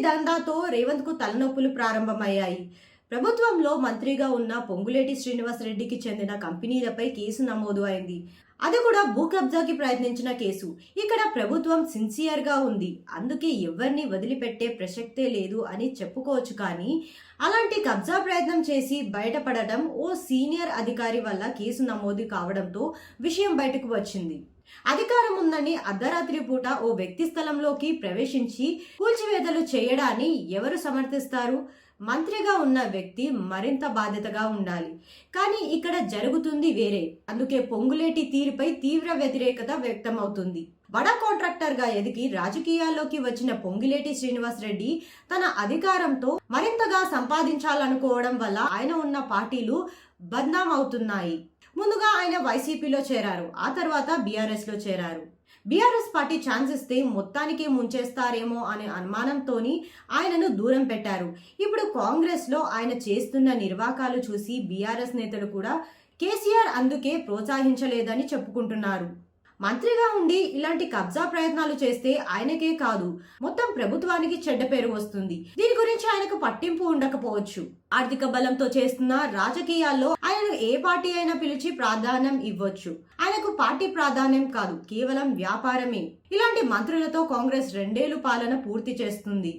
దందాతో రేవంత్కు తలనొప్పులు ప్రారంభమయ్యాయి. ప్రభుత్వంలో మంత్రిగా ఉన్న పొంగులేటి శ్రీనివాసరెడ్డికి చెందిన కంపెనీలపై కేసు నమోదు అయింది. అది కూడా భూ కబ్జాకి ప్రయత్నించిన కేసు. ఇక్కడ ప్రభుత్వం సిన్సియర్గా ఉంది. అందుకే ఎవరిని వదిలిపెట్టే ప్రసక్తే లేదు అని చెప్పుకోవచ్చు కానీ అలాంటి కబ్జా ప్రయత్నం చేసి బయటపడటం ఓ సీనియర్ అధికారి వల్ల కేసు నమోదు కావడంతో విషయం బయటకు వచ్చింది. అధికారం ఉందని అర్ధరాత్రి పూట ఓ వ్యక్తి స్థలంలోకి ప్రవేశించి కూల్చివేతలు చేయడాన్ని ఎవరు సమర్థిస్తారు? మంత్రిగా ఉన్న వ్యక్తి మరింత బాధ్యతగా ఉండాలి. కానీ ఇక్కడ జరుగుతుంది వేరే. అందుకే పొంగులేటి తీరుపై తీవ్ర వ్యతిరేకత వ్యక్తమవుతుంది. బడా కాంట్రాక్టర్గా ఎదిగి రాజకీయాల్లోకి వచ్చిన పొంగిలేటి శ్రీనివాస్ రెడ్డి తన అధికారంతో మరింతగా సంపాదించాలనుకోవడం వల్ల ఆయన ఉన్న పార్టీలు బద్నాం అవుతున్నాయి ముందుగా ఆయన వైసీపీలో చేరారు ఆ తర్వాత బీఆర్ఎస్లో చేరారు. బీఆర్ఎస్ పార్టీ ఛాన్స్ ఇస్తే మొత్తానికి ముంచేస్తారేమో అనే అనుమానంతోని ఆయనను దూరం పెట్టారు. ఇప్పుడు కాంగ్రెస్లో ఆయన చేస్తున్న నిర్వాకాలు చూసి బీఆర్ఎస్ నేతలు కూడా కేసీఆర్ అందుకే ప్రోత్సహించలేదని చెప్పుకుంటున్నారు. మంత్రిగా ఉండి ఇలాంటి కబ్జా ప్రయత్నాలు చేస్తే ఆయనకే కాదు మొత్తం ప్రభుత్వానికి చెడ్డ పేరు వస్తుంది. దీని గురించి ఆయనకు పట్టింపు ఉండకపోవచ్చు. ఆర్థిక బలంతో చేస్తున్న రాజకీయాల్లో ఆయనను ఏ పార్టీ అయినా పిలిచి ప్రాధాన్యం ఇవ్వచ్చు. ఆయనకు పార్టీ ప్రాధాన్యం కాదు కేవలం వ్యాపారమే. ఇలాంటి మంత్రులతో కాంగ్రెస్ రెండేళ్ళు పాలన పూర్తి చేస్తుంది.